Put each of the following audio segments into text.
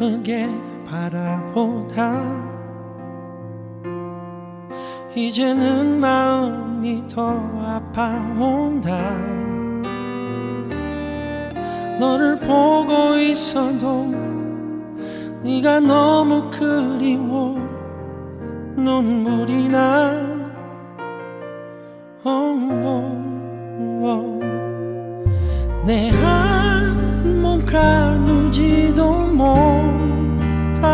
아프게 바라보다. 이제는 마음이 더 아파온다. 너를 보고 있어도 네가 너무 그리워. 눈물이 나. 어, 어, 어. 내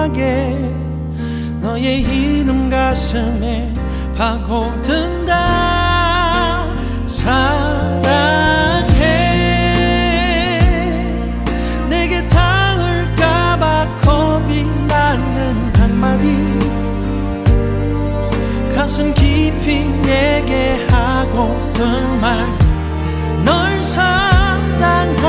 못하게 너의 이름 가슴에 파고든다. 사랑해. 내게 닿을까봐 겁이 나는 한마디. 가슴 깊이 내게 하고는 말. 널 사랑한다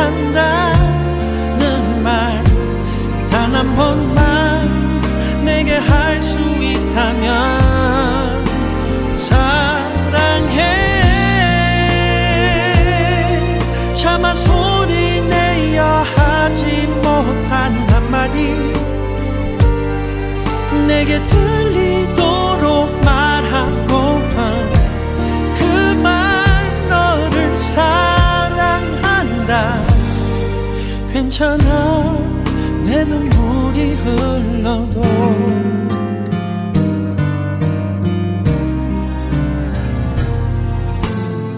한 한마디 내게 들리도록 말하고픈 그말 너를 사랑한다. 괜찮아 내 눈물이 흘러도.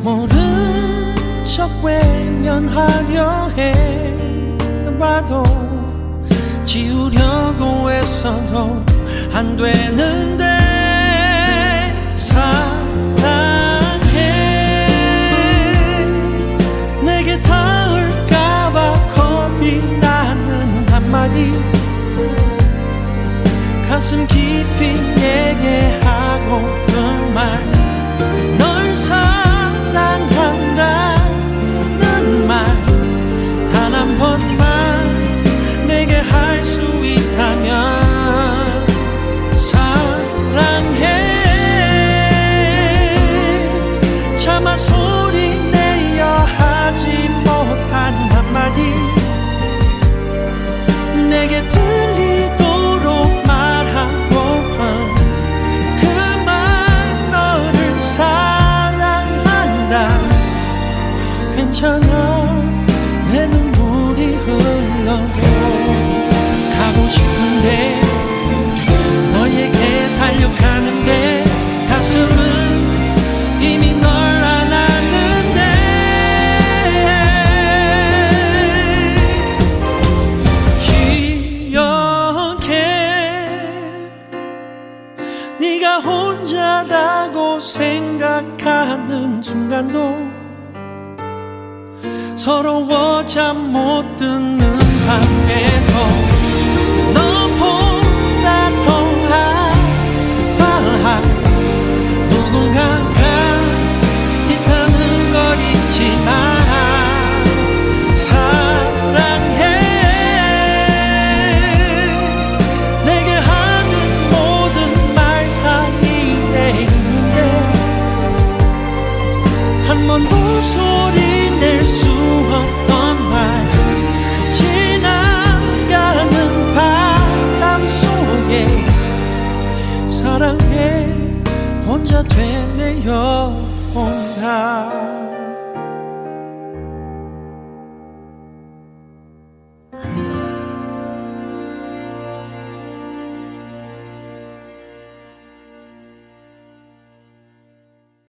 모른 척 외면하려 해봐도 지우려고 애써도 안 되는데 사랑해. 내게 닿을까봐 겁이 나는 한마디. 가슴 깊이 내 괜찮아. 내 눈물이 흘러도 가고 싶은데 너에게 달려가는데 가슴은 이미 널 안았는데. 기억해. 네가 혼자라고 생각하는 순간도 서러워 잠못 드는 밤에도 혼자 되뇌어 온다